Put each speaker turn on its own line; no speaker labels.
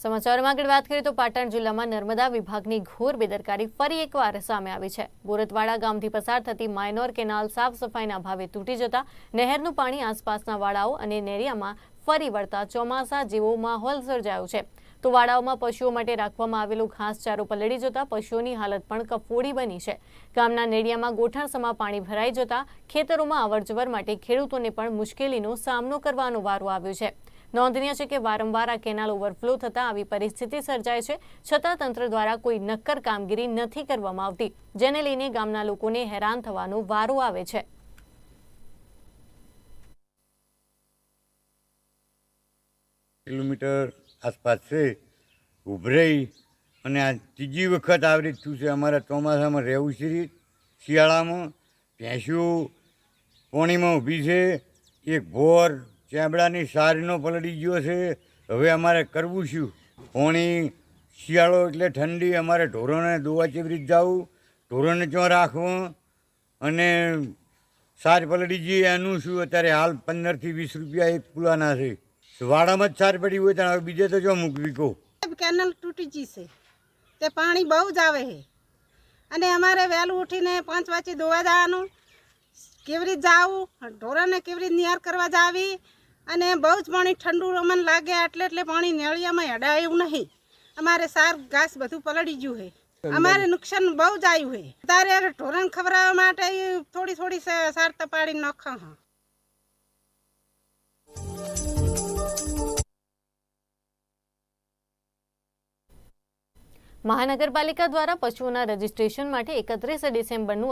સમાચારમાં આગળ વાત કરીએ તો પાટણ જિલ્લામાં નર્મદા વિભાગની ઘોર બેદરકારી ફરી એકવાર સામે આવી છે. બોરતવાડા ગામથી પસાર થતી માઇનોર કેનાલ સાફ સફાઈના ભાવે તૂટી જતા નહેરનું પાણી આસપાસના વાડાઓ અને નેરિયામાં ફરી વળતા ચોમાસા જેવો માહોલ સર્જાયો છે. તો વાડાઓમાં પશુઓ માટે રાખવામાં આવેલો ઘાસચારો પલળી જતા પશુઓની હાલત પણ કફોડી બની છે. ગામના નેડિયામાં ગોઠણસમાં પાણી ભરાઈ જતા ખેતરોમાં અવરજવર માટે ખેડૂતોને પણ મુશ્કેલીનો સામનો કરવાનો વારો આવ્યો છે. નોંધનીય છે કે વારંવાર આ કેનાલ ઓવરફ્લો થતાં આવી પરિસ્થિતિ સર્જાય છે. છતાં તંત્ર દ્વારા કોઈ નક્કર કામગીરી નથી કરવામાં આવતી, જેને લઈને ગામના લોકોને હેરાન થવાનો વારો આવે છે.
કિલોમીટર આસપાસ છે ઉભરાઈ અને આ ત્રીજી વખત આવી રીત થયું છે અમારા ચોમાસામાં રહેવું છે. શિયાળામાં, ભેંસીઓ પોણીમાં ઊભી છે, એક ભોર ચામડાની સારીનો પલળી ગયો છે. હવે અમારે કરવું શું? પોણી, શિયાળો એટલે ઠંડી, અમારે ઢોરોને દોવા ચેવી રીત જવું. ઢોરોને ચો રાખવું? અને સાર પલડી જઈએ એનું શું? અત્યારે હાલ પંદરથી વીસ રૂપિયા એક પુલાના છે. વાડામાં જ સાર પડી હોય ત્યાં હવે બીજે તો જો મૂકવી કહો?
કેનલ તૂટી ગઈ છે. તે પાણી બહુ જ આવે છે. અને અમારે વહેલું ઉઠીને પાંચ વાગે ધોવા જવાનું. કેવી રીતે જાવું, ઢોરાને કેવી રીતે નિહાર કરવા જાવી. અને બહુ જ પાણી ઠંડુ અમને લાગે એટલે એટલે પાણી નેળિયામાં અડાયું નહીં. અમારે સાર ઘાસ બધું પલળી ગયું છે અમારે નુકસાન બહુ જ આવ્યું છે તારે ઢોરણ ખવડાવવા માટે થોડી થોડી સાર તપાડી નાખા હા.
મહાનગરપાલિકા દ્વારા પશુઓના રજીસ્ટ્રેશન માટે એકત્રીસ ડિસેમ્બરનું